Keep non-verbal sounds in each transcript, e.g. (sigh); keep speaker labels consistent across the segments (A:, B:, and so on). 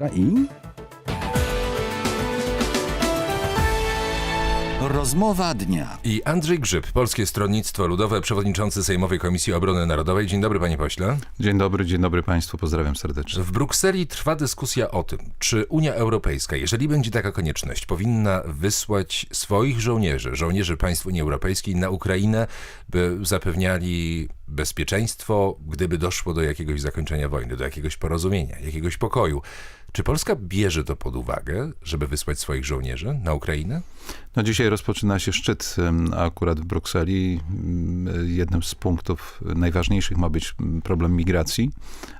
A: i
B: Rozmowa dnia.
C: I Andrzej Grzyb, Polskie Stronnictwo Ludowe, przewodniczący Sejmowej Komisji Obrony Narodowej. Dzień dobry, panie pośle.
D: Dzień dobry, dzień dobry Państwu, pozdrawiam serdecznie.
C: W Brukseli trwa dyskusja o tym, czy Unia Europejska, jeżeli będzie taka konieczność, powinna wysłać swoich żołnierzy, żołnierzy państw Unii Europejskiej na Ukrainę, by zapewniali bezpieczeństwo, gdyby doszło do jakiegoś zakończenia wojny, do jakiegoś porozumienia, jakiegoś pokoju. Czy Polska bierze to pod uwagę, żeby wysłać swoich żołnierzy na Ukrainę?
D: No dzisiaj rozpoczyna się szczyt akurat w Brukseli. Mm, Jednym z punktów najważniejszych ma być problem migracji,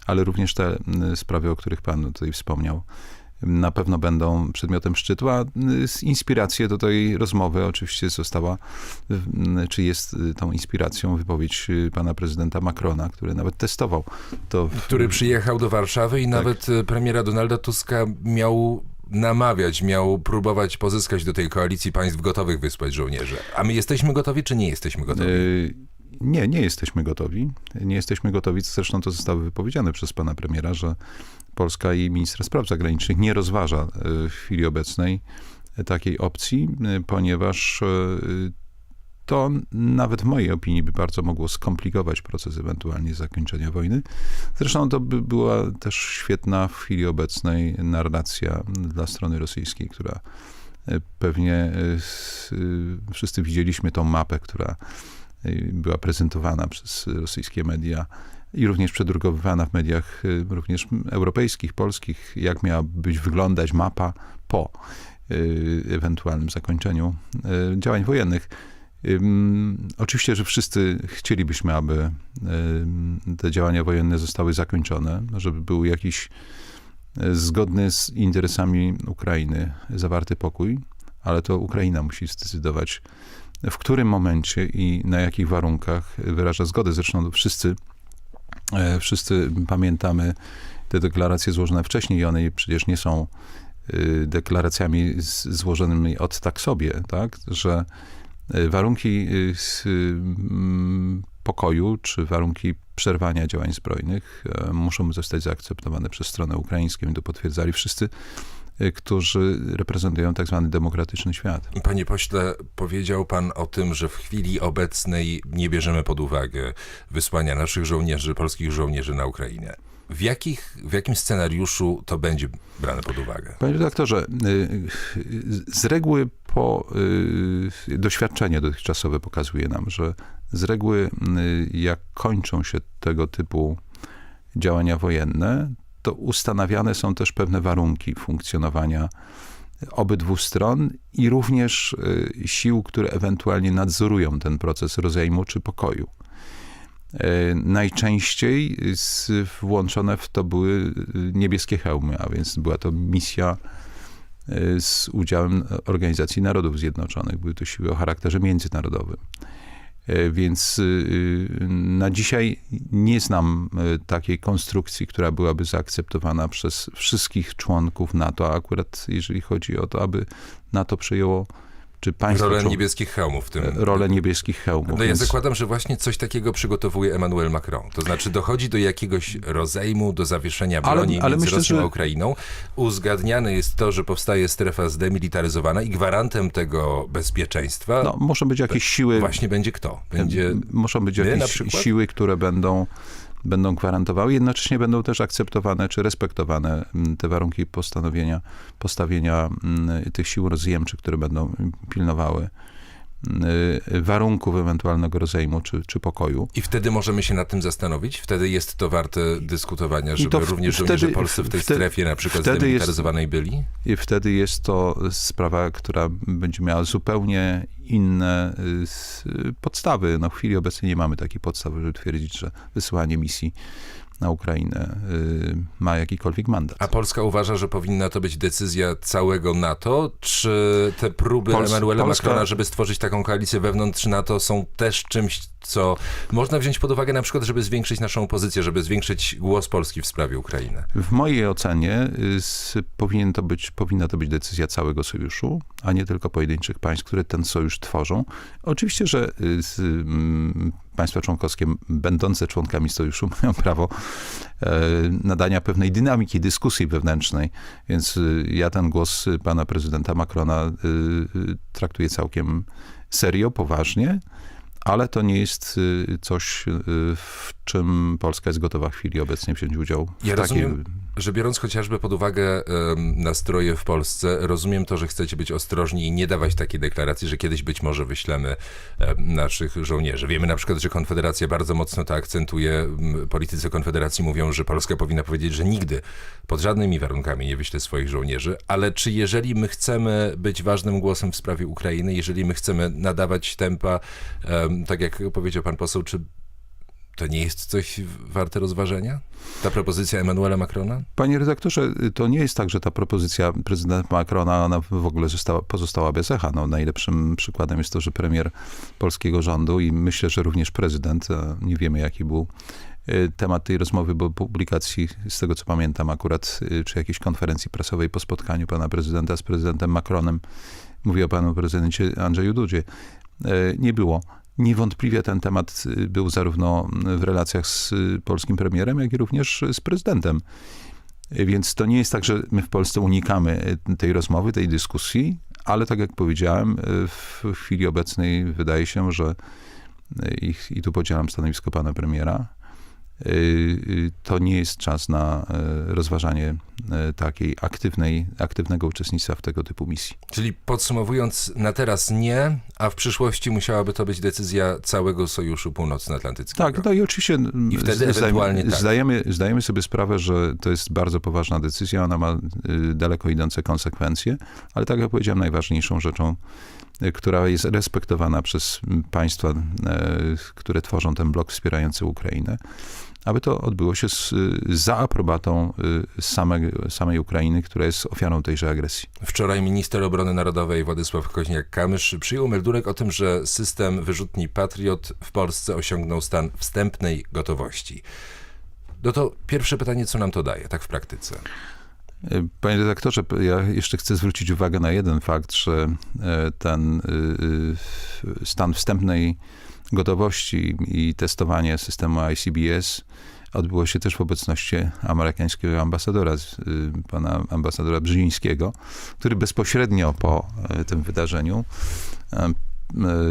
D: ale również te mm, sprawy, o których Pan tutaj wspomniał. Na pewno będą przedmiotem szczytu, a z inspirację do tej rozmowy oczywiście została, mm, czy jest y, tą inspiracją wypowiedź y, pana prezydenta Macrona, który nawet testował to. w-
C: który przyjechał do Warszawy i nawet e, premiera Donalda Tuska miał namawiać, miał próbować pozyskać do tej koalicji państw gotowych wysłać żołnierzy. A my jesteśmy gotowi, czy nie jesteśmy gotowi?
D: Y, Nie, nie jesteśmy gotowi. Nie jesteśmy gotowi. Zresztą to zostało wypowiedziane przez pana premiera, że Polska i minister spraw zagranicznych nie rozważa y, w chwili obecnej takiej opcji, y, ponieważ to nawet w mojej opinii by bardzo mogło skomplikować proces ewentualnie zakończenia wojny. Zresztą to by była też świetna w chwili obecnej narracja dla strony rosyjskiej, która pewnie wszyscy widzieliśmy tą mapę, która była prezentowana przez rosyjskie media i również przedrukowywana w mediach y, również europejskich, polskich, jak miała być wyglądać mapa po y, ewentualnym zakończeniu y, działań wojennych. Oczywiście, że wszyscy chcielibyśmy, aby te działania wojenne zostały zakończone, żeby był jakiś zgodny z interesami Ukrainy zawarty pokój, ale to Ukraina musi zdecydować, w którym momencie i na jakich warunkach wyraża zgodę. Zresztą wszyscy, wszyscy pamiętamy te deklaracje złożone wcześniej i one przecież nie są y, deklaracjami złożonymi od tak sobie, tak, że y, warunki y, s- mm, pokoju czy warunki przerwania działań zbrojnych e, muszą zostać zaakceptowane przez stronę ukraińską i to potwierdzali wszyscy, y, którzy reprezentują tak zwany demokratyczny świat.
C: Panie pośle, powiedział pan o tym, że w chwili obecnej nie bierzemy pod uwagę wysłania naszych żołnierzy, polskich żołnierzy na Ukrainę. W, jakich, w jakim scenariuszu to będzie brane pod uwagę?
D: Panie redaktorze, y, y, z reguły po y, doświadczenie dotychczasowe pokazuje nam, że z reguły y, jak kończą się tego typu działania wojenne, to ustanawiane są też pewne warunki funkcjonowania obydwu stron i również y, sił, które ewentualnie nadzorują ten proces rozejmu czy pokoju. E, Najczęściej włączone w to były y, niebieskie hełmy, a więc była to misja y, z udziałem Organizacji Narodów Zjednoczonych. Były to siły o charakterze międzynarodowym. E, Więc y, y, na dzisiaj nie znam y, takiej konstrukcji, która byłaby zaakceptowana przez wszystkich członków NATO, a akurat jeżeli chodzi o to, aby NATO przejęło, czy państwo
C: Rolę niebieskich hełmów w tym.
D: rolę niebieskich hełmów.
C: No ja
D: Więc-
C: zakładam, że właśnie coś takiego przygotowuje Emmanuel Macron. To znaczy dochodzi do jakiegoś rozejmu, do zawieszenia
D: Ale-
C: broni
D: ale
C: między
D: myślę,
C: Rosją
D: że-
C: a Ukrainą. Uzgadniane jest to, że powstaje strefa zdemilitaryzowana i gwarantem tego bezpieczeństwa
D: No, muszą być jakieś siły,
C: właśnie będzie kto? Będzie
D: Muszą być jakieś siły, które będą, będą gwarantowały, jednocześnie będą też akceptowane czy respektowane m, te warunki postanowienia, postawienia m, tych sił rozjemczych, które będą pilnowały warunków ewentualnego rozejmu czy, czy pokoju.
C: I wtedy możemy się nad tym zastanowić? Wtedy jest to warte dyskutowania, żeby
D: w-
C: również
D: wtedy-
C: żołnierze polscy w tej
D: wtedy-
C: strefie na przykład zdemilitaryzowanej byli?
D: I wtedy jest to sprawa, która będzie miała zupełnie inne y, s- podstawy. No, w chwili obecnej nie mamy takiej podstawy, żeby twierdzić, że wysyłanie misji na Ukrainę y, ma jakikolwiek mandat.
C: A Polska uważa, że powinna to być decyzja całego NATO, czy te próby
D: Pols-
C: Emanuela
D: Polska-
C: Macrona, żeby stworzyć taką koalicję wewnątrz NATO są też czymś, co można wziąć pod uwagę na przykład, żeby zwiększyć naszą pozycję, żeby zwiększyć głos Polski w sprawie Ukrainy?
D: W mojej ocenie y, powinien to być, powinna to być decyzja całego sojuszu, a nie tylko pojedynczych państw, które ten sojusz tworzą. Oczywiście, że y, z, mm, państwa członkowskie będące członkami sojuszu mają (laughs) prawo e, nadania pewnej dynamiki dyskusji wewnętrznej. Więc y, ja ten głos pana prezydenta Macrona y, traktuję całkiem serio, poważnie, ale to nie jest coś, w czym Polska jest gotowa w chwili obecnej wziąć udział. W
C: Ja
D: takiej-
C: rozumiem, że biorąc chociażby pod uwagę em, nastroje w Polsce, rozumiem to, że chcecie być ostrożni i nie dawać takiej deklaracji, że kiedyś być może wyślemy em, naszych żołnierzy. Wiemy na przykład, że Konfederacja bardzo mocno to akcentuje. Politycy Konfederacji mówią, że Polska powinna powiedzieć, że nigdy pod żadnymi warunkami nie wyśle swoich żołnierzy. Ale czy jeżeli my chcemy być ważnym głosem w sprawie Ukrainy, jeżeli my chcemy nadawać tempa, em, tak jak powiedział pan poseł, czy to nie jest coś warte rozważenia? Ta propozycja Emmanuela Macrona?
D: Panie redaktorze, to nie jest tak, że ta propozycja prezydenta Macrona ona w ogóle została, pozostała bez echa. No, najlepszym przykładem jest to, że premier polskiego rządu i myślę, że również prezydent, a nie wiemy jaki był e, temat tej rozmowy, bo publikacji, z tego co pamiętam akurat, e, czy jakiejś konferencji prasowej po spotkaniu pana prezydenta z prezydentem Macronem, mówię o panu prezydencie Andrzeju Dudzie, e, nie było. Niewątpliwie ten temat y, był zarówno w relacjach z y, polskim premierem, jak i również z prezydentem. Y, Więc to nie jest tak, że my w Polsce unikamy tej rozmowy, tej dyskusji, ale tak jak powiedziałem, w chwili obecnej wydaje się, że i, i tu podzielam stanowisko pana premiera, to nie jest czas na y, rozważanie y, takiej aktywnej, aktywnego uczestnictwa w tego typu misji.
C: Czyli podsumowując, na teraz nie, a w przyszłości musiałaby to być decyzja całego Sojuszu Północnoatlantyckiego.
D: Tak, no i oczywiście
C: I wtedy ewentualnie tak.
D: zdajemy, zdajemy sobie sprawę, że to jest bardzo poważna decyzja, ona ma y, daleko idące konsekwencje, ale tak jak powiedziałem, najważniejszą rzeczą, y, która jest respektowana przez państwa, y, które tworzą ten blok wspierający Ukrainę, aby to odbyło się z, za aprobatą y, samej, samej Ukrainy, która jest ofiarą tejże agresji.
C: Wczoraj minister obrony narodowej Władysław Koźniak-Kamysz przyjął meldurek o tym, że system wyrzutni Patriot w Polsce osiągnął stan wstępnej gotowości. No to pierwsze pytanie, co nam to daje, tak w praktyce?
D: Panie redaktorze, ja jeszcze chcę zwrócić uwagę na jeden fakt, że e, ten y, y, stan wstępnej gotowości i testowanie systemu ICBS odbyło się też w obecności amerykańskiego ambasadora, y, pana ambasadora Brzezińskiego, który bezpośrednio po e, tym wydarzeniu e,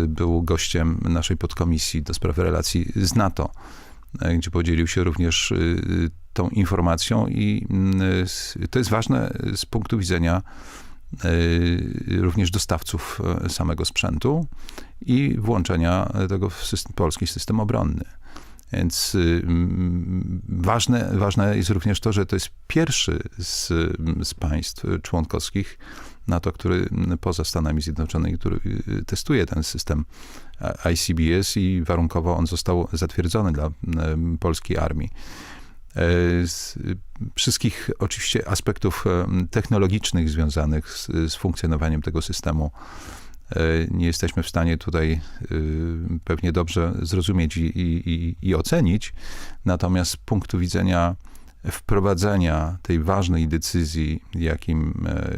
D: był gościem naszej podkomisji do spraw relacji z NATO, gdzie podzielił się również tą informacją i mm, to jest ważne z punktu widzenia y, również dostawców e, samego sprzętu i włączenia tego w system, polski system obronny. Więc y, mm, ważne, ważne jest również to, że to jest pierwszy z, z państw członkowskich NATO, który mm, poza Stanami Zjednoczonymi, który y, testuje ten system ICBS i warunkowo on został zatwierdzony dla mm, polskiej armii. E, Z wszystkich oczywiście aspektów em, technologicznych związanych z, z funkcjonowaniem tego systemu e, nie jesteśmy w stanie tutaj pewnie dobrze zrozumieć i, i- i ocenić. Natomiast z punktu widzenia wprowadzenia tej ważnej decyzji, jakim e,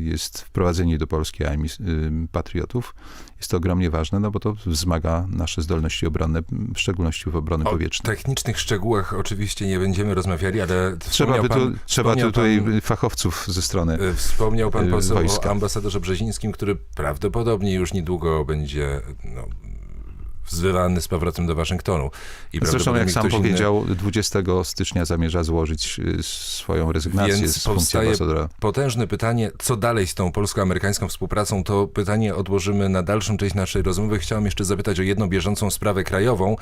D: jest wprowadzenie do polskiej armii y, patriotów, jest to ogromnie ważne, no bo to wzmaga nasze zdolności obronne, w szczególności w obrony
C: O
D: powietrznej.
C: technicznych szczegółach oczywiście nie będziemy rozmawiali, ale
D: Trzeba, by tu,
C: pan,
D: trzeba tutaj
C: pan-
D: fachowców ze strony.
C: E, Wspomniał pan poseł
D: wojska.
C: o ambasadorze Brzezińskim, który prawdopodobnie już niedługo będzie no, wzywany z powrotem do Waszyngtonu. I
D: Zresztą, jak sam
C: ktoś inny-
D: powiedział, 20 stycznia zamierza złożyć y, swoją rezygnację
C: Więc
D: z funkcji ambasadora.
C: Potężne pytanie, co dalej z tą polsko-amerykańską współpracą, to pytanie odłożymy na dalszą część naszej rozmowy. Chciałem jeszcze zapytać o jedną bieżącą sprawę krajową.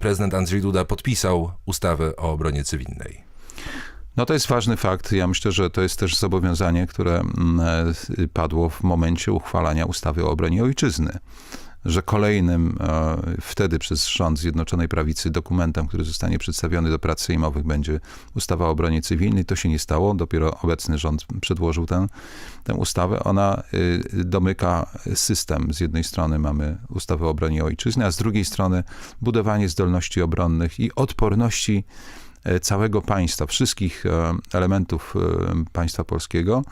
C: Prezydent Andrzej Duda podpisał ustawę o obronie cywilnej.
D: No to jest ważny fakt. Ja myślę, że to jest też zobowiązanie, które mm, e, padło w momencie uchwalania ustawy o obronie ojczyzny. Że kolejnym e, wtedy przez rząd Zjednoczonej Prawicy dokumentem, który zostanie przedstawiony do prac sejmowych będzie ustawa o obronie cywilnej. To się nie stało. Dopiero obecny rząd przedłożył tę, tę ustawę. Ona y, domyka system. Z jednej strony mamy ustawę o obronie ojczyzny, a z drugiej strony budowanie zdolności obronnych i odporności e, całego państwa, wszystkich e, elementów państwa polskiego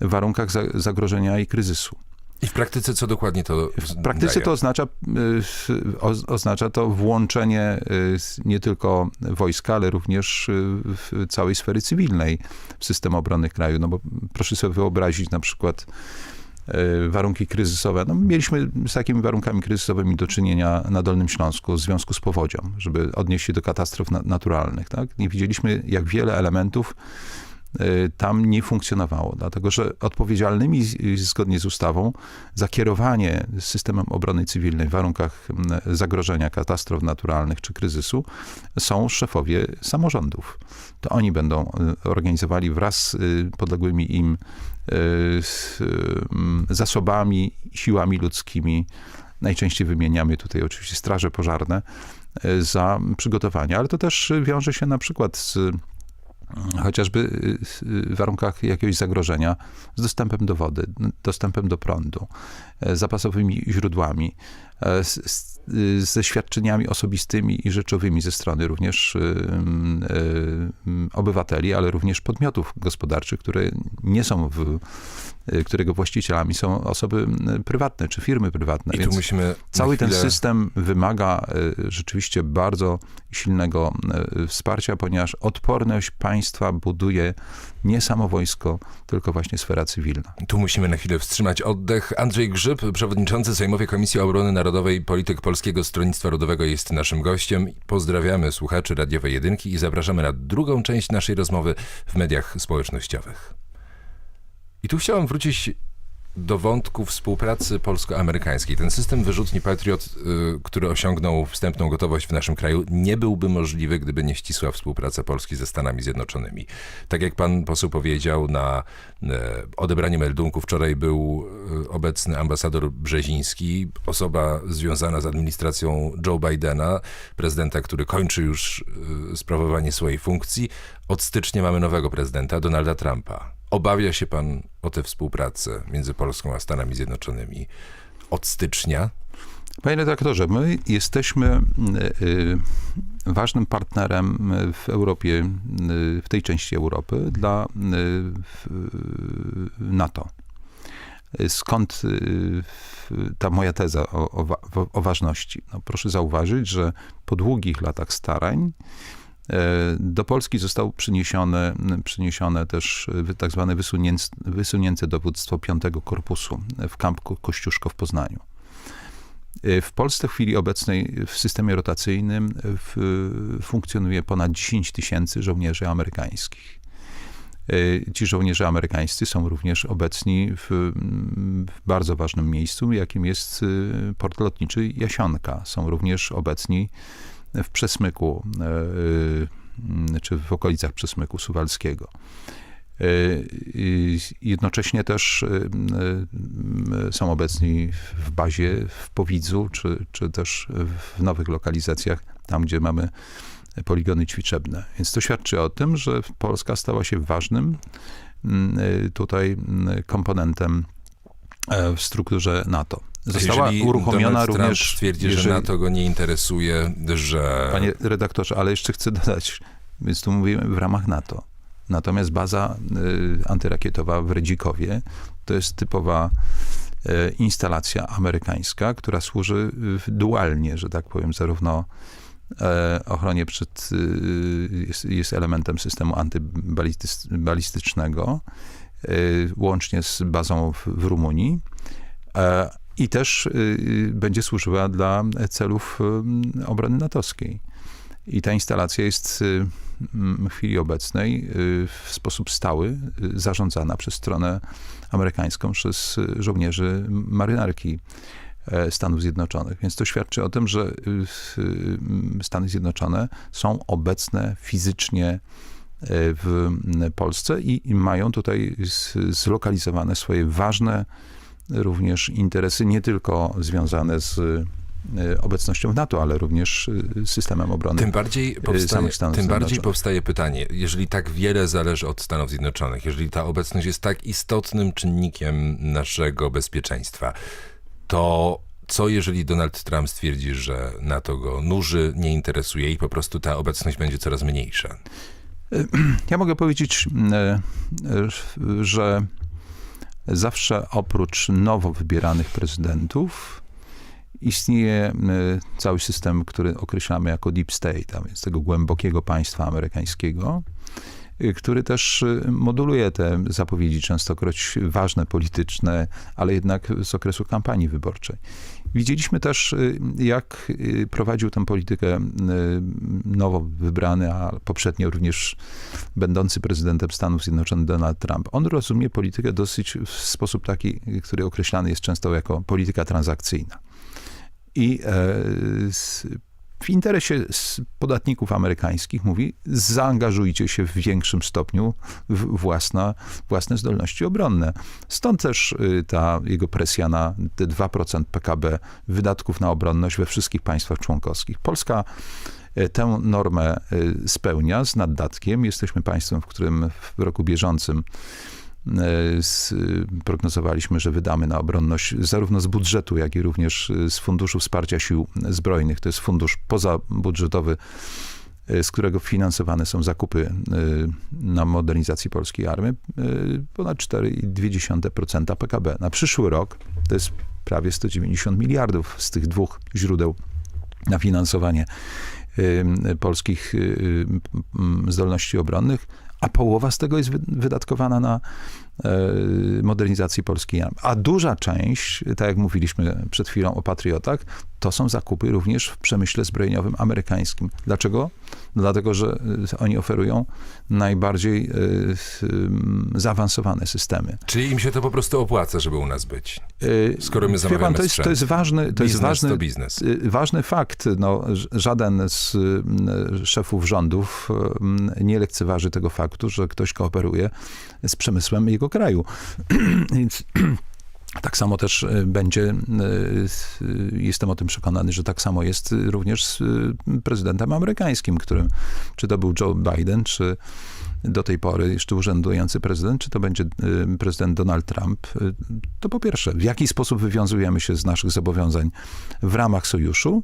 D: w warunkach za- zagrożenia i kryzysu.
C: I w praktyce co dokładnie to
D: W praktyce
C: daje?
D: to oznacza, y, oznacza to włączenie y, nie tylko wojska, ale również y, w całej sfery cywilnej w system obrony kraju. No bo proszę sobie wyobrazić na przykład warunki kryzysowe. No, mieliśmy z takimi warunkami kryzysowymi do czynienia na Dolnym Śląsku w związku z powodzią, żeby odnieść się do katastrof na, naturalnych. Tak? I widzieliśmy, jak wiele elementów tam nie funkcjonowało, dlatego że odpowiedzialnymi y, zgodnie z ustawą za kierowanie systemem obrony cywilnej w warunkach zagrożenia katastrof naturalnych czy kryzysu są szefowie samorządów. To oni będą y, organizowali wraz z y, podległymi im y, y, zasobami, siłami ludzkimi. Najczęściej wymieniamy tutaj oczywiście straże pożarne y, za przygotowania, ale to też y, wiąże się na przykład z chociażby y, w warunkach jakiegoś zagrożenia z dostępem do wody, dostępem do prądu, zapasowymi źródłami, e, z, z, y, ze świadczeniami osobistymi i rzeczowymi ze strony również obywateli, ale również podmiotów gospodarczych, które nie są w, którego właścicielami są osoby prywatne czy firmy prywatne.
C: I tu
D: Więc
C: musimy
D: Cały ten
C: chwilę-
D: system wymaga rzeczywiście bardzo silnego wsparcia, ponieważ odporność państwa buduje nie samo wojsko, tylko właśnie sfera cywilna.
C: Tu musimy na chwilę wstrzymać oddech. Andrzej Grzyb, przewodniczący Sejmowej Komisji Obrony Narodowej, polityk Polskiego Stronnictwa Ludowego jest naszym gościem. Pozdrawiamy słuchaczy radiowej jedynki i zapraszamy na drugą część naszej rozmowy w mediach społecznościowych. I tu chciałem wrócić do wątku współpracy polsko-amerykańskiej. Ten system wyrzutni Patriot, y, który osiągnął wstępną gotowość w naszym kraju, nie byłby możliwy, gdyby nie ścisła współpraca Polski ze Stanami Zjednoczonymi. Tak jak pan poseł powiedział, na e, odebraniu meldunku wczoraj był e, obecny ambasador Brzeziński, osoba związana z administracją Joe Bidena, prezydenta, który kończy już e, sprawowanie swojej funkcji. Od stycznia mamy nowego prezydenta, Donalda Trumpa. Obawia się pan o tę współpracę między Polską a Stanami Zjednoczonymi od stycznia?
D: Panie redaktorze, my jesteśmy y, ważnym partnerem w Europie, y, w tej części Europy dla y, NATO. Skąd ta moja teza o, o, o ważności? No, proszę zauważyć, że po długich latach starań do Polski zostało przyniesione, przyniesione też y, tak zwane wysunięte dowództwo 5 Korpusu w kampku Kościuszko w Poznaniu. Y, W Polsce w chwili obecnej w systemie rotacyjnym w, funkcjonuje ponad 10 tysięcy żołnierzy amerykańskich. Ci żołnierze amerykańscy są również obecni w, w bardzo ważnym miejscu, jakim jest port lotniczy Jasionka. Są również obecni w Przesmyku, y, y, czy w okolicach Przesmyku Suwalskiego. Y, Jednocześnie też są obecni w bazie w Powidzu, czy, czy też w nowych lokalizacjach, tam gdzie mamy poligony ćwiczebne. Więc to świadczy o tym, że Polska stała się ważnym tutaj komponentem e, w strukturze NATO. Została
C: Jeżeli
D: uruchomiona
C: Donald Trump
D: również...
C: twierdzi, że
D: jeżeli-
C: NATO go nie interesuje, że...
D: Panie redaktorze, ale jeszcze chcę dodać, więc tu mówimy w ramach NATO. Natomiast baza y, antyrakietowa w Redzikowie to jest typowa y, instalacja amerykańska, która służy dualnie, że tak powiem, zarówno e, ochronie przed, y, jest, jest elementem systemu antybalistycznego, łącznie z bazą w, Rumunii. E, I też y, będzie służyła dla celów y, obrony natowskiej. I ta instalacja jest y, w chwili obecnej y, w sposób stały y, zarządzana przez stronę amerykańską, przez y, żołnierzy marynarki e, Stanów Zjednoczonych. Więc to świadczy o tym, że y, y, Stany Zjednoczone są obecne fizycznie w Polsce i, mają tutaj zlokalizowane swoje ważne również interesy, nie tylko związane z e, obecnością w NATO, ale również e, systemem obrony.
C: Tym bardziej, powstaje,
D: samych Stanów
C: tym bardziej powstaje pytanie, jeżeli tak wiele zależy od Stanów Zjednoczonych, jeżeli ta obecność jest tak istotnym czynnikiem naszego bezpieczeństwa, to co jeżeli Donald Trump stwierdzi, że NATO go nuży, nie interesuje i po prostu ta obecność będzie coraz mniejsza? (clears throat)
D: Ja mogę powiedzieć, e, e, że zawsze oprócz nowo wybieranych prezydentów istnieje y, cały system, który określamy jako deep state, a więc tego głębokiego państwa amerykańskiego, który też y, moduluje te zapowiedzi, częstokroć ważne, polityczne, ale jednak z okresu kampanii wyborczej. Widzieliśmy też, y, jak y, prowadził tę politykę y, nowo wybrany, a poprzednio również będący prezydentem Stanów Zjednoczonych Donald Trump. On rozumie politykę dosyć w sposób taki, który określany jest często jako polityka transakcyjna. I e, w interesie podatników amerykańskich mówi, zaangażujcie się w większym stopniu w własna, własne zdolności obronne. Stąd też y, ta jego presja na te 2% PKB wydatków na obronność we wszystkich państwach członkowskich. Polska y, tę normę y, spełnia z naddatkiem. Jesteśmy państwem, w którym w roku bieżącym prognozowaliśmy, że wydamy na obronność zarówno z budżetu, jak i również y, z Funduszu Wsparcia Sił Zbrojnych. To jest fundusz pozabudżetowy, z którego finansowane są zakupy na modernizację polskiej armii, ponad 4,2% PKB. Na przyszły rok to jest prawie 190 miliardów z tych dwóch źródeł na finansowanie polskich zdolności obronnych, a połowa z tego jest wy- wydatkowana na e, modernizację polskiej armii. A duża część, tak jak mówiliśmy przed chwilą o patriotach, to są zakupy również w przemyśle zbrojeniowym amerykańskim. Dlaczego? No Dlatego, że y, oni oferują najbardziej y, ym, zaawansowane systemy.
C: Czyli im się to po prostu opłaca, żeby u nas być.
D: Y,
C: Skoro my zamawiamy
D: pan, to jest, to jest ważny, to jest ważny,
C: to biznes.
D: y, ważny fakt. No, żaden z y, szefów rządów y, nie lekceważy tego faktu, że ktoś kooperuje z przemysłem jego kraju. (clears throat) Więc tak samo też y, będzie, s- y, jestem o tym przekonany, że tak samo jest również z prezydentem amerykańskim, którym, czy to był Joe Biden, czy do tej pory jeszcze urzędujący prezydent, czy to będzie prezydent Donald Trump, to po pierwsze, w jaki sposób wywiązujemy się z naszych zobowiązań w ramach sojuszu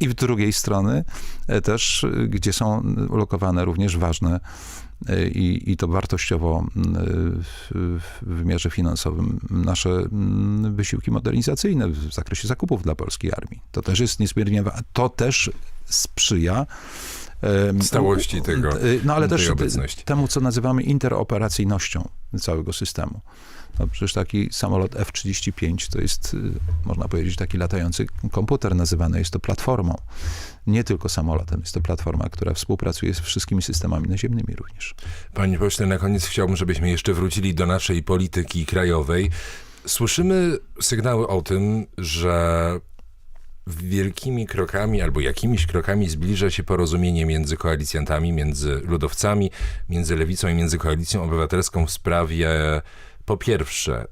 D: i w drugiej strony e, też, gdzie są ulokowane również ważne i, i to wartościowo y, w, wymiarze finansowym nasze mm, wysiłki modernizacyjne w zakresie zakupów dla polskiej armii. To też jest niezmiernie, to też sprzyja
C: Stałości tego,
D: Y, No ale też te-
C: obecności.
D: temu, co nazywamy interoperacyjnością całego systemu. No przecież taki samolot F-35 to jest, y, można powiedzieć, taki latający komputer nazywany jest to platformą. Nie tylko samolotem, jest to platforma, która współpracuje z wszystkimi systemami naziemnymi również.
C: Panie pośle, na koniec chciałbym, żebyśmy jeszcze wrócili do naszej polityki krajowej. Słyszymy sygnały o tym, że wielkimi krokami albo jakimiś krokami zbliża się porozumienie między koalicjantami, między ludowcami, między lewicą i między koalicją obywatelską w sprawie po pierwsze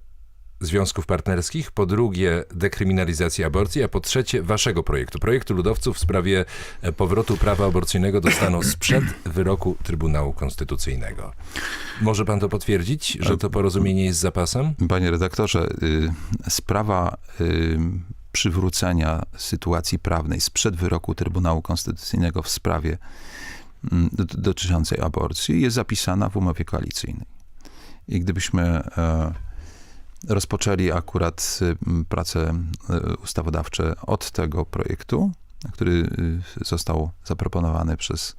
C: związków partnerskich, po drugie dekryminalizacji aborcji, a po trzecie waszego projektu, projektu ludowców w sprawie e, powrotu prawa aborcyjnego do stanu sprzed wyroku Trybunału Konstytucyjnego. Może pan to potwierdzić, że to porozumienie jest zapasem?
D: Panie redaktorze, y, sprawa y, przywrócenia sytuacji prawnej sprzed wyroku Trybunału Konstytucyjnego w sprawie mm, do- dotyczącej aborcji jest zapisana w umowie koalicyjnej. I gdybyśmy e, rozpoczęli akurat y, prace y, ustawodawcze od tego projektu, który y, został zaproponowany przez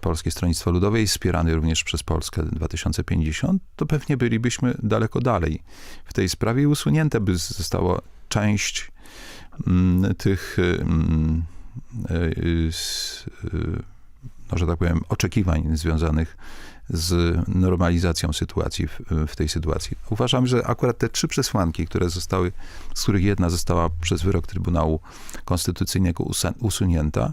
D: Polskie Stronnictwo Ludowe i wspierany również przez Polskę 2050, to pewnie bylibyśmy daleko dalej w tej sprawie i usunięte by została część tych, y, no, że tak powiem, oczekiwań związanych z normalizacją sytuacji w, w tej sytuacji. Uważam, że akurat te trzy przesłanki, które zostały, z których jedna została przez wyrok Trybunału Konstytucyjnego usunięta,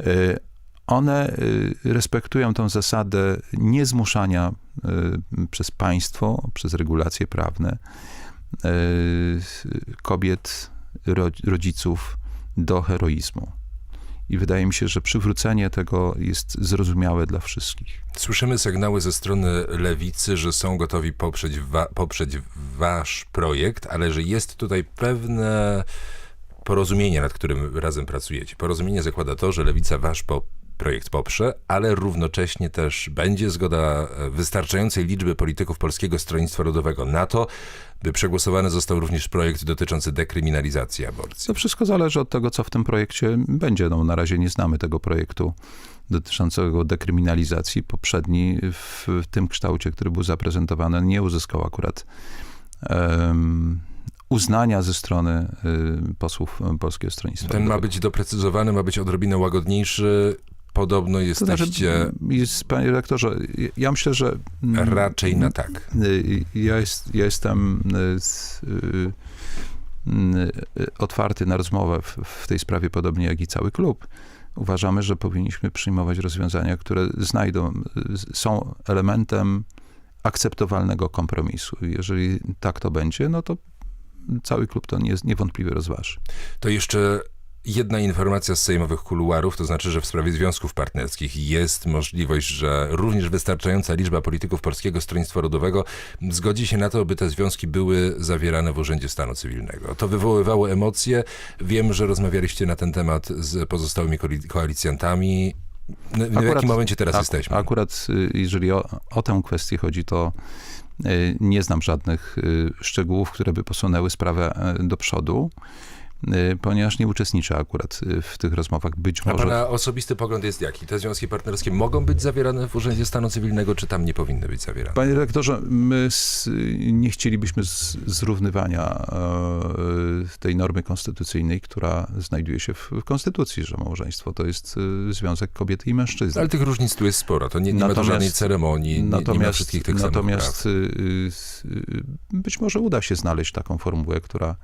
D: y, one y, respektują tą zasadę niezmuszania y, przez państwo, przez regulacje prawne kobiet, ro- rodziców do heroizmu. I wydaje mi się, że przywrócenie tego jest zrozumiałe dla wszystkich.
C: Słyszymy sygnały ze strony lewicy, że są gotowi poprzeć, wa, poprzeć wasz projekt, ale że jest tutaj pewne porozumienie, nad którym razem pracujecie. Porozumienie zakłada to, że lewica wasz po, projekt poprze, ale równocześnie też będzie zgoda e, wystarczającej liczby polityków Polskiego Stronnictwa Ludowego na to, by przegłosowany został również projekt dotyczący dekryminalizacji aborcji.
D: To wszystko zależy od tego, co w tym projekcie będzie. No, na razie nie znamy tego projektu dotyczącego dekryminalizacji. Poprzedni w, w tym kształcie, który był zaprezentowany, nie uzyskał akurat em, uznania ze strony y, posłów Polskiego Stronnictwa
C: Ten ma być doprecyzowany, ma być odrobinę łagodniejszy. Podobno
D: To znaczy,
C: jesteście
D: panie redaktorze, ja myślę, że mm,
C: raczej na tak.
D: Y, Ja, jest, ja jestem y, y, y, otwarty na rozmowę w, w tej sprawie, podobnie jak i cały klub. Uważamy, że powinniśmy przyjmować rozwiązania, które znajdą, są elementem akceptowalnego kompromisu. Jeżeli tak to będzie, no to cały klub to nie, niewątpliwie rozważy.
C: To jeszcze jedna informacja z sejmowych kuluarów, to znaczy, że w sprawie związków partnerskich jest możliwość, że również wystarczająca liczba polityków Polskiego Stronnictwa Ludowego zgodzi się na to, by te związki były zawierane w Urzędzie Stanu Cywilnego. To wywoływało emocje. Wiem, że rozmawialiście na ten temat z pozostałymi koali- koalicjantami. W
D: Akurat-
C: jakim momencie teraz
D: Ak-
C: jesteśmy?
D: Akurat y, jeżeli o, o tę kwestię chodzi, to y, nie znam żadnych y, szczegółów, które by posunęły sprawę do przodu, ponieważ nie uczestniczę akurat y, w tych rozmowach. Być
C: A
D: może...
C: pana osobisty pogląd jest jaki? Te związki partnerskie mogą być zawierane w Urzędzie Stanu Cywilnego, czy tam nie powinny być zawierane?
D: Panie dyrektorze, my s- nie chcielibyśmy z, zrównywania e, tej normy konstytucyjnej, która znajduje się w, w konstytucji, że małżeństwo to jest e, związek kobiety i mężczyzny.
C: Ale tych różnic tu jest sporo. To nie, nie ma
D: Natomiast-
C: żadnej ceremonii, nie, nie ma wszystkich tych
D: natomiast y, y, y, być może uda się znaleźć taką formułę, która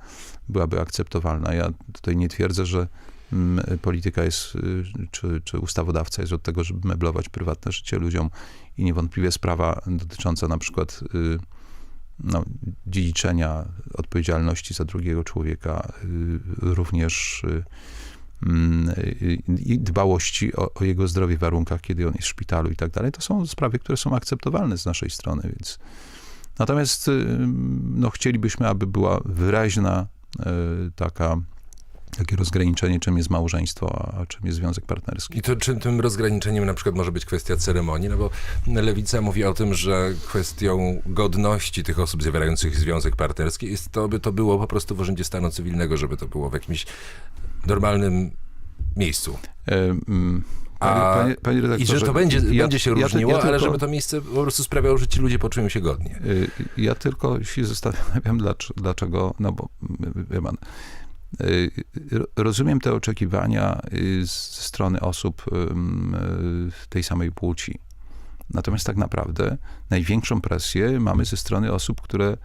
D: byłaby akceptowalna. Ja tutaj nie twierdzę, że mm, polityka jest, y, czy, czy ustawodawca jest od tego, żeby meblować prywatne życie ludziom i niewątpliwie sprawa dotycząca na przykład y, no, dziedziczenia odpowiedzialności za drugiego człowieka, y, również mm, i dbałości o, o jego zdrowie w warunkach, kiedy on jest w szpitalu i tak dalej, to są sprawy, które są akceptowalne z naszej strony, więc natomiast no, chcielibyśmy, aby była wyraźna taka takie rozgraniczenie, czym jest małżeństwo, a czym jest związek partnerski.
C: I to czym tym rozgraniczeniem na przykład może być kwestia ceremonii? No bo Lewica mówi o tym, że kwestią godności tych osób zawierających związek partnerski jest to, by to było po prostu w Urzędzie Stanu Cywilnego, żeby to było w jakimś normalnym miejscu.
D: E, mm,
C: A-
D: Panie, panie,
C: I że to będzie,
D: ja-
C: będzie się
D: ja ty- ja
C: różniło, ale
D: tylko-
C: żeby to miejsce po prostu sprawiało, że ci ludzie poczują się godnie.
D: Y, Ja tylko się zastanawiam, dlac- dlaczego, no bo wie pan, y, ro- rozumiem te oczekiwania y, z strony osób tej samej płci. Natomiast tak naprawdę największą presję mamy ze strony osób, które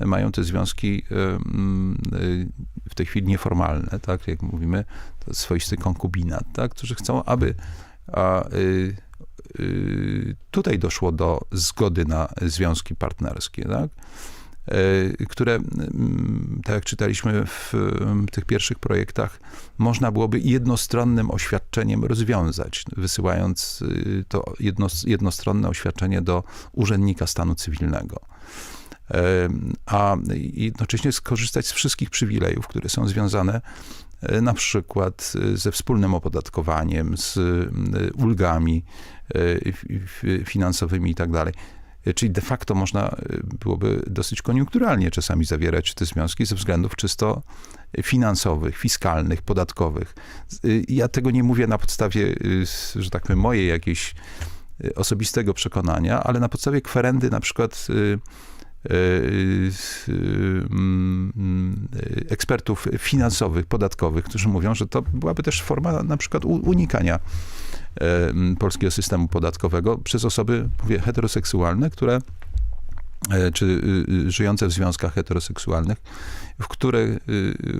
D: mają te związki w tej chwili nieformalne, tak jak mówimy, to swoisty konkubinat, tak, którzy chcą, aby a, y, y, tutaj doszło do zgody na związki partnerskie, tak? Y, które, mm, tak jak czytaliśmy w mm, tych pierwszych projektach, można byłoby jednostronnym oświadczeniem rozwiązać, wysyłając y, to jedno, jednostronne oświadczenie do urzędnika stanu cywilnego. A jednocześnie skorzystać z wszystkich przywilejów, które są związane na przykład ze wspólnym opodatkowaniem, z ulgami finansowymi i tak Czyli de facto można e, byłoby dosyć koniunkturalnie czasami zawierać te związki ze względów czysto finansowych, fiskalnych, podatkowych. Y, Ja tego nie mówię na podstawie, y, że tak powiem, mojej jakiejś y, osobistego przekonania, ale na podstawie kwerendy na przykład y, y, y, mm, y, ekspertów finansowych, podatkowych, którzy mówią, że to byłaby też forma na przykład unikania polskiego systemu podatkowego przez osoby, mówię, heteroseksualne, które e, czy y, y, żyjące w związkach heteroseksualnych, w które, y,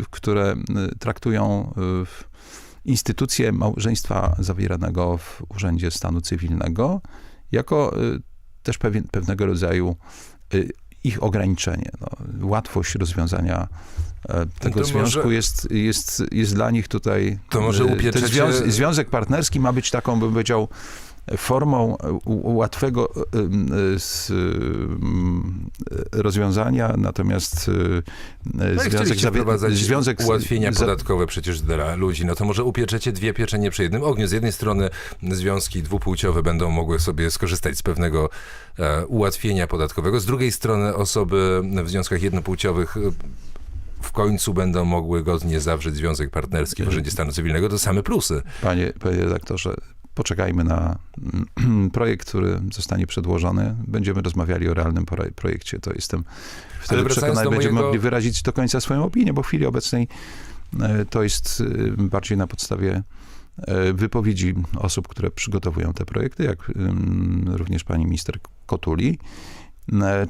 D: w które traktują instytucję małżeństwa zawieranego w Urzędzie Stanu Cywilnego jako też pewien, pewnego rodzaju ich ograniczenie. No, łatwość rozwiązania tego
C: to
D: związku
C: może-
D: jest, jest, jest dla nich tutaj...
C: To może
D: e, ten
C: upieprzacie-
D: związ, związek partnerski ma być taką, bym powiedział, formą łatwego em, rozwiązania, natomiast e,
C: No
D: związek, zawie- związek
C: ułatwienia podatkowe przecież dla ludzi, no to może upieczecie dwie pieczenie przy jednym ogniu. Z jednej strony związki dwupłciowe będą mogły sobie skorzystać z pewnego e, ułatwienia podatkowego, z drugiej strony osoby w związkach jednopłciowych e, w końcu będą mogły godnie zawrzeć związek partnerski w Urzędzie Stanu Cywilnego. To same plusy.
D: Panie, panie redaktorze, poczekajmy na mm, (clears throat) projekt, który zostanie przedłożony. Będziemy rozmawiali o realnym pro- projekcie. To jestem wtedy przekonany, będziemy
C: mojego-
D: mogli wyrazić do końca swoją opinię, bo w chwili obecnej e, to jest e, bardziej na podstawie e, wypowiedzi osób, które przygotowują te projekty, jak również pani minister Kotuli,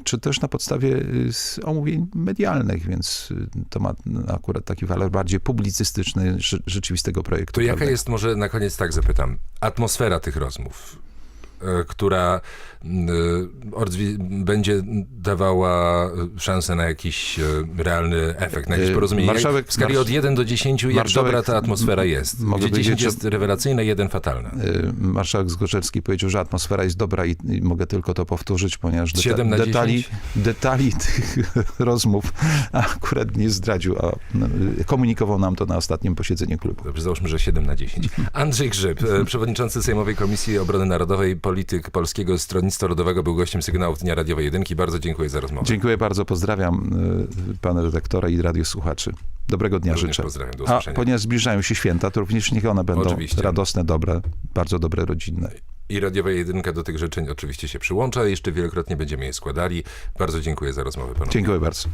D: czy też na podstawie y, omówień medialnych, więc y, to ma akurat taki walor bardziej publicystyczny rze- rzeczywistego projektu.
C: To jaka jest, może na koniec tak zapytam, atmosfera tych rozmów, która m, e, będzie dawała e, szansę na jakiś e, realny efekt, na jakieś
D: E,
C: porozumienie.
D: Marszałek-
C: w skali od 1 do 10, jak dobra ta atmosfera jest? Gdzie 10
D: powiedzieć, że-
C: jest rewelacyjna, 1 fatalna.
D: Marszałek Zgorzelski powiedział, że atmosfera jest dobra i, mogę tylko to powtórzyć, ponieważ deta-
C: 7 na
D: detali,
C: 10?
D: detali (laughs) tych rozmów akurat nie zdradził, a komunikował nam to na ostatnim posiedzeniu klubu.
C: Dobrze, załóżmy, że 7 na 10. Andrzej Grzyb, e, przewodniczący Sejmowej Komisji Obrony Narodowej, polityk Polskiego Stronnictwa Ludowego, był gościem sygnałów Dnia Radiowej Jedynki. Bardzo dziękuję za rozmowę.
D: Dziękuję bardzo, pozdrawiam y, pana redaktora i radiosłuchaczy. Dobrego dnia
C: Również
D: życzę.
C: pozdrawiam, do
D: A
C: usłyszenia.
D: ponieważ zbliżają się święta, to również niech one będą
C: Oczywiście.
D: radosne, dobre, bardzo dobre, rodzinne.
C: I Radiowa Jedynka do tych życzeń oczywiście się przyłącza. Jeszcze wielokrotnie będziemy je składali. Bardzo dziękuję za rozmowę panu.
D: Dziękuję bardzo.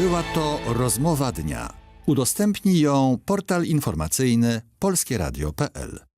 B: Była to rozmowa dnia. Udostępnij ją portal informacyjny polskieradio.pl.